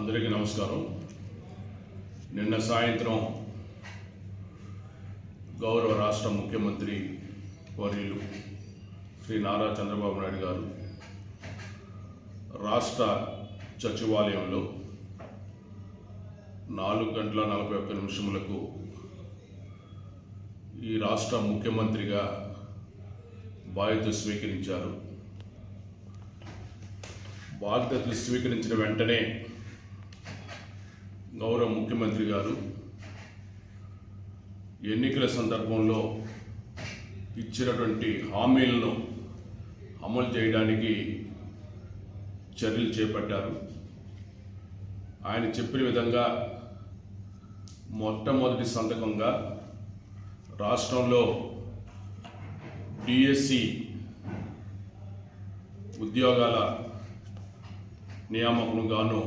అందరికీ నమస్కారం. నిన్న సాయంత్రం గౌరవ రాష్ట్ర ముఖ్యమంత్రి వర్యులు శ్రీ నారా చంద్రబాబు నాయుడు గారు రాష్ట్ర సచివాలయంలో నాలుగు గంటల నలభై ఒక్క నిమిషములకు ఈ రాష్ట్ర ముఖ్యమంత్రిగా బాధ్యత స్వీకరించారు. బాధ్యతలు స్వీకరించిన వెంటనే గౌరవ ముఖ్యమంత్రి గారు ఎన్నికల సందర్భంలో ఇచ్చినటువంటి హామీలను అమలు చేయడానికి చర్యలు చేపట్టారు. ఆయన చెప్పిన విధంగా మొట్టమొదటి సంతకంగా రాష్ట్రంలో డిఎస్సి ఉద్యోగాల నియామకం గాను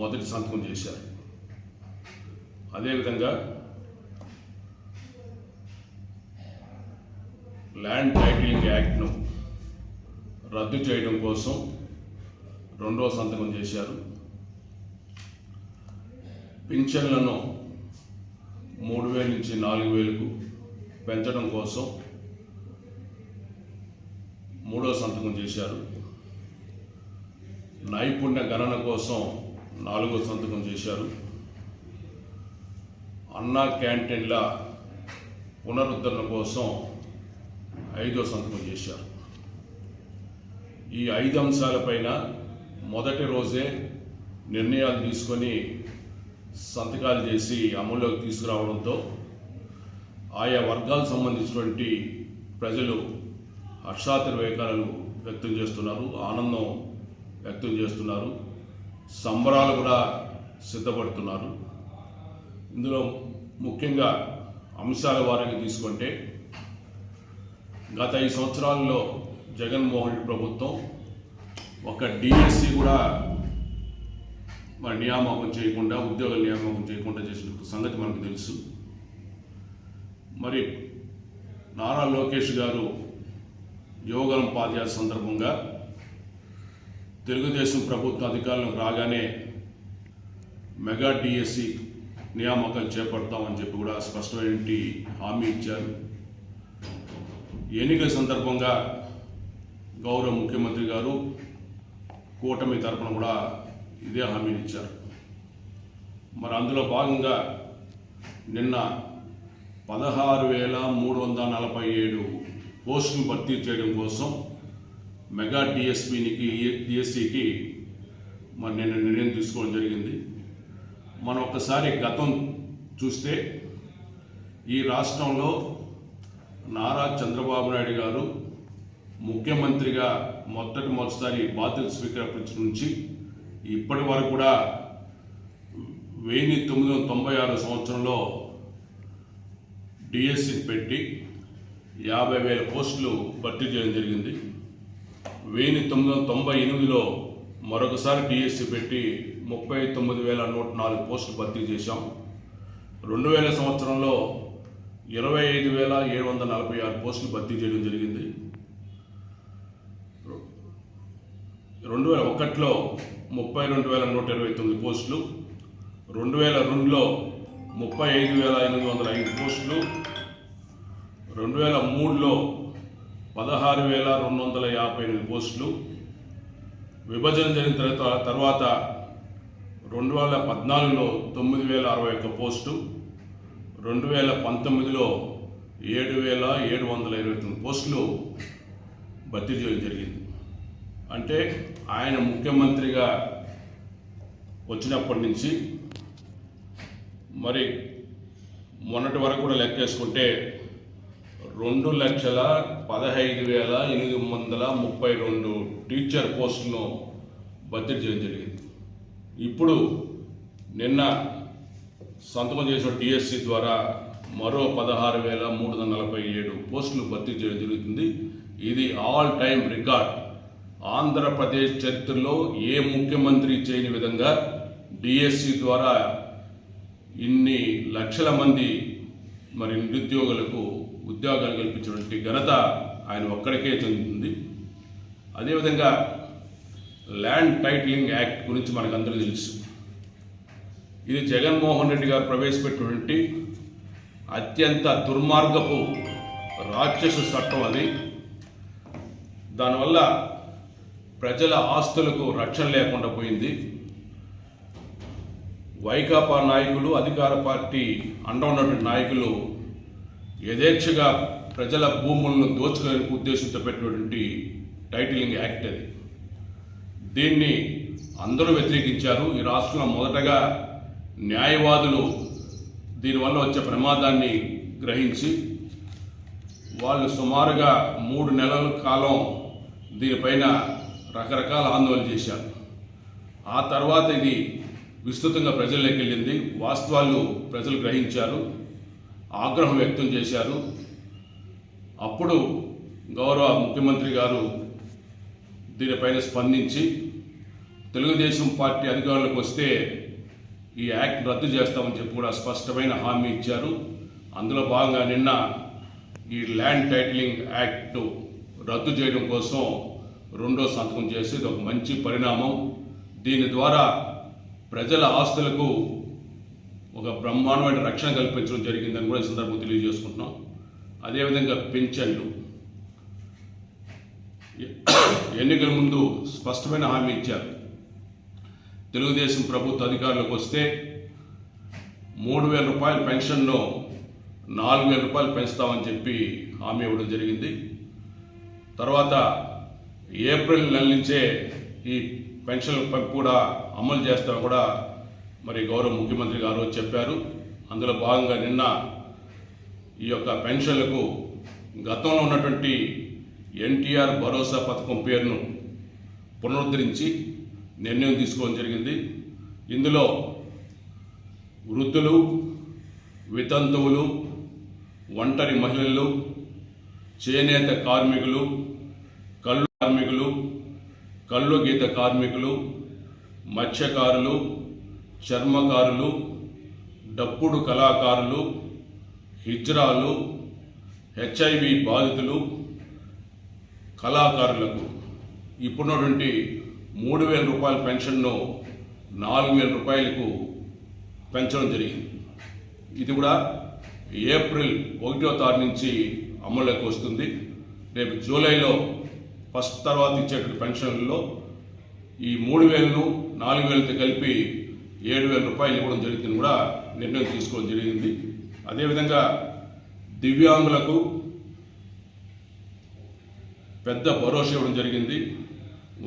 మొదటి సంతకం చేశారు. అదేవిధంగా ల్యాండ్ టైటిలింగ్ యాక్ట్ను రద్దు చేయడం కోసం రెండో సంతకం చేశారు. పింఛన్లను మూడు వేల నుంచి నాలుగు వేలకు పెంచడం కోసం మూడో సంతకం చేశారు. నైపుణ్య గణన కోసం నాలుగో సంతకం చేశారు. అన్నా క్యాంటీన్ల పునరుద్ధరణ కోసం ఐదో సంతకం చేశారు. ఈ ఐదు అంశాలపైన మొదటి రోజే నిర్ణయాలు తీసుకొని సంతకాలు చేసి అమల్లోకి తీసుకురావడంతో ఆయా వర్గాలకు సంబంధించినటువంటి ప్రజలు హర్షాతిర్వేకాలను వ్యక్తం చేస్తున్నారు ఆనందం వ్యక్తం చేస్తున్నారు సంబరాలు కూడా సిద్ధపడుతున్నారు. ఇందులో ముఖ్యంగా అంశాల వారికి తీసుకుంటే గత ఐదు సంవత్సరాల్లో జగన్మోహన్ రెడ్డి ప్రభుత్వం ఒక డిఎస్సి కూడా మరి నియామకం చేయకుండా ఉద్యోగుల నియామకం చేయకుండా చేసిన సంగతి మనకు తెలుసు. మరి నారా లోకేష్ గారు యోగలం పాదయాత్ర సందర్భంగా తెలుగుదేశం ప్రభుత్వ అధికారులకు రాగానే మెగా డిఎస్సి నియామకాలు చేపడతామని చెప్పి కూడా స్పష్టమైన హామీ ఇచ్చారు. ఎన్నికల సందర్భంగా గౌరవ ముఖ్యమంత్రి గారు కూటమి తరపున కూడా ఇదే హామీని ఇచ్చారు. మరి అందులో భాగంగా నిన్న పదహారు వేల మూడు వందల నలభై ఏడు పోస్టులు భర్తీ చేయడం కోసం మెగా డిఎస్పీనికి డిఎస్సికి మరి నేను నిర్ణయం తీసుకోవడం జరిగింది. మనం ఒకసారి గతం చూస్తే ఈ రాష్ట్రంలో నారా చంద్రబాబు నాయుడు గారు ముఖ్యమంత్రిగా మొదటి మొదటిసారి బాధ్యత స్వీకరించిన నుంచి ఇప్పటి వరకు కూడా వెయ్యి తొమ్మిది వందల తొంభై ఆరు సంవత్సరంలో డిఎస్సి పెట్టి యాభై వేల పోస్టులు భర్తీ చేయడం జరిగింది. వెయ్యి తొమ్మిది వందల తొంభై ఎనిమిదిలో మరొకసారి డిఎస్సి పెట్టి ముప్పై తొమ్మిది వేల నూట నాలుగు పోస్టులు భర్తీ చేశాం. రెండు వేల సంవత్సరంలో ఇరవై ఐదు వేల ఏడు వందల నలభై ఆరు పోస్టులు భర్తీ చేయడం జరిగింది. రెండు వేల ఒకటిలో ముప్పై రెండు వేల నూట ఇరవై తొమ్మిది పోస్టులు రెండు వేల రెండులో ముప్పై ఐదు వేల ఎనిమిది వందల ఐదు పోస్టులు రెండు వేల మూడులో పదహారు వేల రెండు వందల యాభై ఎనిమిది పోస్టులు. విభజన జరిగిన తర్వాత తర్వాత రెండు వేల పద్నాలుగులో తొమ్మిది వేల అరవై ఒక్క పోస్టు రెండు వేల పంతొమ్మిదిలో ఏడు వేల ఏడు వందల ఇరవై తొమ్మిది పోస్టులు భర్తీ చేయడం జరిగింది. అంటే ఆయన ముఖ్యమంత్రిగా వచ్చినప్పటి నుంచి మరి మొన్నటి వరకు కూడా లెక్కేసుకుంటే రెండు లక్షల పదహైదు వేల ఎనిమిది వందల ముప్పై రెండు టీచర్ పోస్టులను భర్తీ చేయడం జరిగింది. ఇప్పుడు నిన్న సంతకం చేసిన టీఎస్సీ ద్వారా మరో పదహారు వేల మూడు వందల నలభై ఏడు పోస్టులు భర్తీ చేయడం జరుగుతుంది. ఇది ఆల్ టైమ్ రికార్డ్. ఆంధ్రప్రదేశ్ చరిత్రలో ఏ ముఖ్యమంత్రి చేయని విధంగా డిఎస్సి ద్వారా ఇన్ని లక్షల మంది మరి నిరుద్యోగులకు ఉద్యోగాలు కల్పించినటువంటి ఘనత ఆయన ఒక్కడికే చెందుతుంది. అదేవిధంగా ల్యాండ్ టైటిలింగ్ యాక్ట్ గురించి మనకు తెలుసు. ఇది జగన్మోహన్ రెడ్డి గారు ప్రవేశపెట్టినటువంటి అత్యంత దుర్మార్గపు రాక్షస చట్టం అది. దానివల్ల ప్రజల ఆస్తులకు రక్షణ లేకుండా పోయింది. వైకాపా నాయకులు అధికార పార్టీ అండ ఉన్నటువంటి నాయకులు యథేచ్ఛగా ప్రజల భూములను దోచుకునే ఉద్దేశంతో పెట్టినటువంటి టైటిలింగ్ యాక్ట్ అది. దీన్ని అందరూ వ్యతిరేకించారు. ఈ రాష్ట్రంలో మొదటగా న్యాయవాదులు దీనివల్ల వచ్చే ప్రమాదాన్ని గ్రహించి వాళ్ళు సుమారుగా మూడు నెలల కాలం దీనిపైన రకరకాల ఆందోళన చేశారు. ఆ తర్వాత ఇది విస్తృతంగా ప్రజల్లోకి వెళ్ళింది. వాస్తవాలు ప్రజలు గ్రహించారు. ఆగ్రహం వ్యక్తం చేశారు. అప్పుడు గౌరవ ముఖ్యమంత్రి గారు దీనిపైన స్పందించి తెలుగుదేశం పార్టీ అధికారులకు వస్తే ఈ యాక్ట్ రద్దు చేస్తామని చెప్పి కూడా స్పష్టమైన హామీ ఇచ్చారు. అందులో భాగంగా నిన్న ఈ ల్యాండ్ టైటిలింగ్ యాక్ట్ రద్దు చేయడం కోసం రెండో సంతకం చేసి ఇది ఒక మంచి పరిణామం. దీని ద్వారా ప్రజల ఆస్తులకు ఒక బ్రహ్మాండమైన రక్షణ కల్పించడం జరిగిందని కూడా ఈ సందర్భంగా తెలియజేసుకుంటున్నాం. అదేవిధంగా పెన్షన్లు ఎన్నికల ముందు స్పష్టమైన హామీ ఇచ్చారు. తెలుగుదేశం ప్రభుత్వ అధికారులకు వస్తే మూడు వేల రూపాయల పెన్షన్ను నాలుగు వేల రూపాయలు పెంచుతామని చెప్పి హామీ ఇవ్వడం జరిగింది. తర్వాత ఏప్రిల్ నెల నుంచే ఈ పెన్షన్ కూడా అమలు చేస్తామని కూడా మరి గౌరవ ముఖ్యమంత్రి గారు చెప్పారు. అందులో భాగంగా నిన్న ఈ యొక్క పెన్షన్లకు గతంలో ఉన్నటువంటి ఎన్టీఆర్ భరోసా పథకం పేరును పునరుద్ధరించి నిర్ణయం తీసుకోవడం జరిగింది. ఇందులో వృద్ధులు వితంతువులు ఒంటరి మహిళలు చేనేత కార్మికులు కళ్ళు కార్మికులు కళ్ళు గీత కార్మికులు మత్స్యకారులు చర్మకారులు డప్పుడు కళాకారులు హిజ్రాలు హెచ్ఐవి బాధితులు కళాకారులకు ఇప్పుడున్నటువంటి మూడు వేల రూపాయల పెన్షన్ను నాలుగు వేల రూపాయలకు పెంచడం జరిగింది. ఇది కూడా ఏప్రిల్ ఒకటో తారీఖు నుంచి అమల్లోకి వస్తుంది. రేపు జూలైలో ఫస్ట్ తర్వాత ఇచ్చేటువంటి పెన్షన్లలో ఈ మూడు వేలను నాలుగు వేలతో కలిపి ఏడు వేల రూపాయలు ఇవ్వడం జరుగుతుంది కూడా నిర్ణయం తీసుకోవడం జరిగింది. అదేవిధంగా దివ్యాంగులకు పెద్ద భరోసా ఇవ్వడం జరిగింది.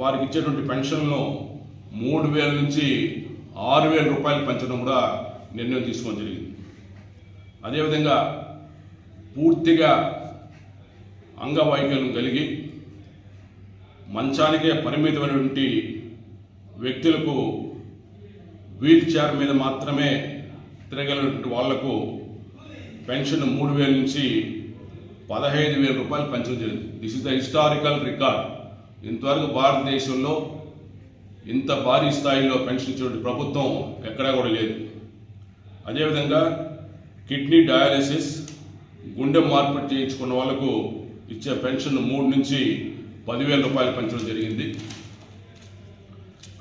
వారికి ఇచ్చేటువంటి పెన్షన్ను మూడు వేల నుంచి ఆరు వేల రూపాయలు పెంచడం కూడా నిర్ణయం తీసుకోవడం జరిగింది. అదేవిధంగా పూర్తిగా అంగవైకల్యం కలిగి మంచానికే పరిమితమైనటువంటి వ్యక్తులకు వీల్ చైర్ మీద మాత్రమే తిరగలిగినటువంటి వాళ్ళకు పెన్షన్ మూడు వేల నుంచి పదహైదు వేల రూపాయలు పెంచడం జరిగింది. This is the historical record ఇంతవరకు భారతదేశంలో ఇంత భారీ స్థాయిలో పెన్షన్ ఇచ్చినటువంటి ప్రభుత్వం ఎక్కడా కూడా లేదు. అదేవిధంగా కిడ్నీ డయాలసిస్ గుండె మార్పిడి చేయించుకున్న వాళ్ళకు ఇచ్చే పెన్షన్ మూడు నుంచి పదివేల రూపాయలు పెంచడం జరిగింది.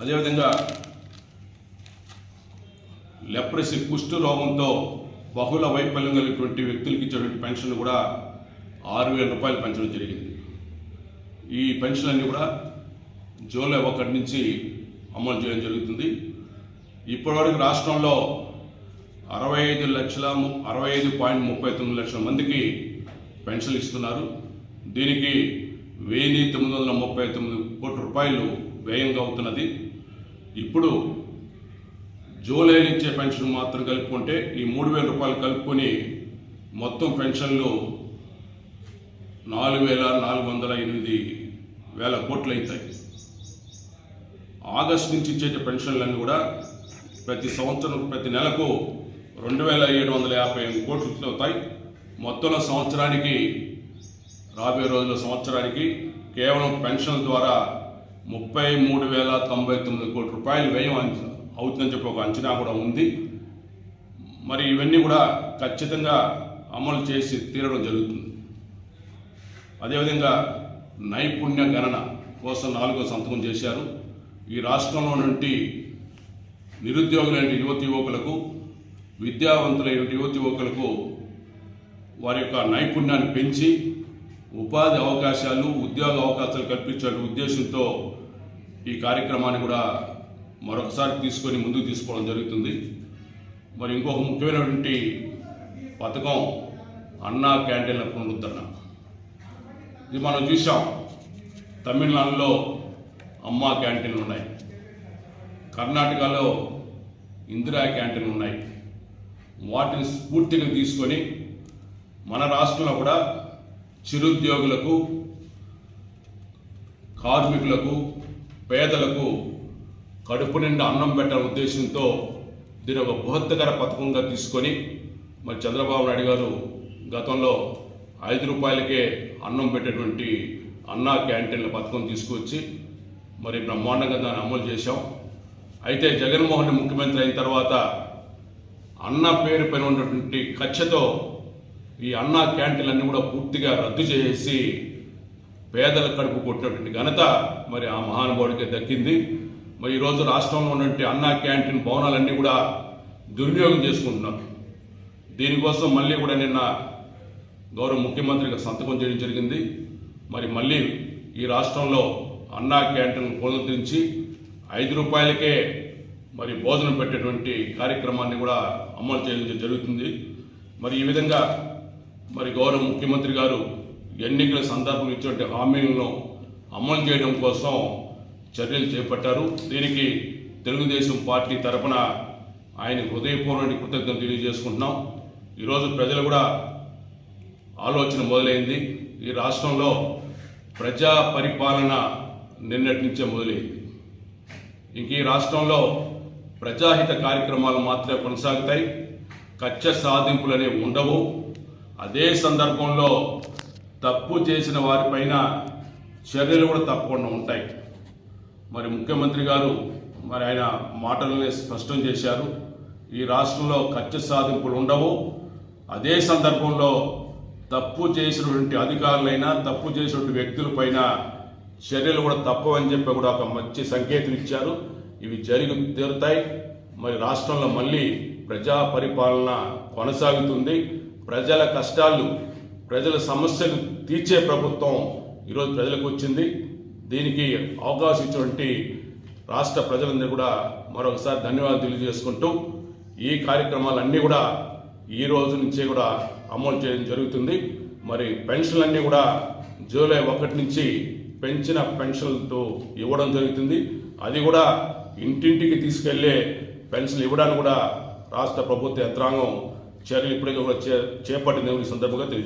అదేవిధంగా లెప్రసీ కుష్టు రోగంతో బహుళ వైఫల్యం కలిగినటువంటి వ్యక్తులకు ఇచ్చేటువంటి పెన్షన్ కూడా ఆరు వేల రూపాయలు పెంచడం జరిగింది. ఈ పెన్షన్లన్నీ కూడా జూలై ఒకటి నుంచి అమలు చేయడం జరుగుతుంది. ఇప్పటివరకు రాష్ట్రంలో అరవై ఐదు లక్షల అరవై ఐదు పాయింట్ ముప్పై తొమ్మిది లక్షల మందికి పెన్షన్లు ఇస్తున్నారు. దీనికి వెయ్యి తొమ్మిది వందల ముప్పై తొమ్మిది కోట్ల రూపాయలు వ్యయంగా అవుతున్నది. ఇప్పుడు జూలై ఇచ్చే పెన్షన్ మాత్రం కలుపుకుంటే ఈ మూడు వేల రూపాయలు కలుపుకొని మొత్తం పెన్షన్లు నాలుగు వేల నాలుగు వందల ఎనిమిది వేల కోట్లు అవుతాయి ఆగస్టు నుంచి ఇచ్చే పెన్షన్లన్నీ కూడా ప్రతి సంవత్సరం ప్రతి నెలకు రెండు వేల ఏడు వందల యాభై ఎనిమిది కోట్లు అవుతాయి. మొత్తంలో సంవత్సరానికి రాబోయే రోజుల సంవత్సరానికి కేవలం పెన్షన్ ద్వారా ముప్పై మూడు వేల తొంభై తొమ్మిది కోట్ల రూపాయలు వ్యయం అవుతుందని చెప్పి ఒక అంచనా కూడా ఉంది. మరి ఇవన్నీ కూడా ఖచ్చితంగా అమలు చేసి తీరడం జరుగుతుంది. అదేవిధంగా నైపుణ్య గణన కోసం నాలుగో సంతకం చేశారు. ఈ రాష్ట్రంలో నుండి నిరుద్యోగులైన యువతి యువకులకు విద్యావంతులైన యువతి యువకులకు వారి యొక్క నైపుణ్యాన్ని పెంచి ఉపాధి అవకాశాలు ఉద్యోగ అవకాశాలు కల్పించే ఉద్దేశంతో ఈ కార్యక్రమాన్ని కూడా మరొకసారి తీసుకొని ముందుకు తీసుకోవడం జరుగుతుంది. మరి ఇంకొక ముఖ్యమైనటువంటి పథకం అన్నా క్యాంటీన్ల పునరుద్ధరణ. ఇది మనం చూసాం. తమిళనాడులో అమ్మా క్యాంటీన్లు ఉన్నాయి. కర్ణాటకలో ఇందిరా క్యాంటీన్లు ఉన్నాయి. వాటిని స్ఫూర్తిగా తీసుకొని మన రాష్ట్రంలో కూడా చిరుద్యోగులకు కార్మికులకు పేదలకు కడుపు నిండా అన్నం పెట్టాలనే ఉద్దేశంతో దీని ఒక బృహత్తకర పథకంగా తీసుకొని మరి చంద్రబాబు నాయుడు గారు గతంలో ఐదు రూపాయలకే అన్నం పెట్టేటువంటి అన్నా క్యాంటీన్ల పథకం తీసుకొచ్చి మరి బ్రహ్మాండంగా దాన్ని అమలు చేశాం. అయితే జగన్మోహన్ రెడ్డి ముఖ్యమంత్రి అయిన తర్వాత అన్న పేరు పైన ఉన్నటువంటి కక్షతో ఈ అన్నా క్యాంటీన్లన్నీ కూడా పూర్తిగా రద్దు చేసి పేదల కడుపు కొట్టినటువంటి ఘనత మరి ఆ మహానుభావుడికి దక్కింది. మరి ఈరోజు రాష్ట్రంలో ఉన్నటువంటి అన్నా క్యాంటీన్ భవనాలన్నీ కూడా దుర్వినియోగం చేసుకుంటున్నారు. దీనికోసం మళ్ళీ కూడా నిన్న గౌరవ ముఖ్యమంత్రికి సంతకం చేయడం జరిగింది. మరి మళ్ళీ ఈ రాష్ట్రంలో అన్నా క్యాంటీన్ పునరుద్ధరించి ఐదు రూపాయలకే మరి భోజనం పెట్టేటువంటి కార్యక్రమాన్ని కూడా అమలు చేయడం జరుగుతుంది. మరి ఈ విధంగా మరి గౌరవ ముఖ్యమంత్రి గారు ఎన్నికల సందర్భం ఇచ్చినటువంటి హామీలను అమలు చేయడం కోసం చర్యలు చేపట్టారు. దీనికి తెలుగుదేశం పార్టీ తరపున ఆయన హృదయపూర్వక కృతజ్ఞతలు తెలియజేసుకుంటున్నాం. ఈరోజు ప్రజలు కూడా ఆలోచన మొదలైంది. ఈ రాష్ట్రంలో ప్రజా పరిపాలన నిన్నటి నుంచే మొదలైంది. ఇంక ఈ రాష్ట్రంలో ప్రజాహిత కార్యక్రమాలు మాత్రమే కొనసాగుతాయి. కచ్చ సాధింపులు అనేవి ఉండవు. అదే సందర్భంలో తప్పు చేసిన వారిపైన చర్యలు కూడా తప్పకుండా ఉంటాయి. మరి ముఖ్యమంత్రి గారు మరి ఆయన మాటలనే స్పష్టం చేశారు. ఈ రాష్ట్రంలో కచ్చ సాధింపులు ఉండవు. అదే సందర్భంలో తప్పు చేసినటువంటి అధికారులైనా తప్పు చేసినటువంటి వ్యక్తులపైన చర్యలు కూడా తప్పవని చెప్పి కూడా ఒక మంచి సంకేతం ఇచ్చారు. ఇవి జరిగి తీరుతాయి. మరి రాష్ట్రంలో మళ్ళీ ప్రజా పరిపాలన కొనసాగుతుంది. ప్రజల కష్టాలు ప్రజల సమస్యలు తీర్చే ప్రభుత్వం ఈరోజు ప్రజలకు వచ్చింది. దీనికి అవకాశం ఇచ్చినటువంటి రాష్ట్ర ప్రజలందరూ కూడా మరొకసారి ధన్యవాదాలు తెలియజేసుకుంటూ ఈ కార్యక్రమాలన్నీ కూడా ఈ రోజు నుంచే కూడా అమలు చేయడం జరుగుతుంది. మరి పెన్షన్లన్నీ కూడా జూలై ఒకటి నుంచి పెంచిన పెన్షన్లతో ఇవ్వడం జరుగుతుంది. అది కూడా ఇంటింటికి తీసుకెళ్ళే పెన్షన్ ఇవ్వడానికి కూడా రాష్ట్ర ప్రభుత్వ యంత్రాంగం చర్యలు ఇప్పటికే కూడా చే చేపట్టింది సందర్భంగా తెలియజేస్తుంది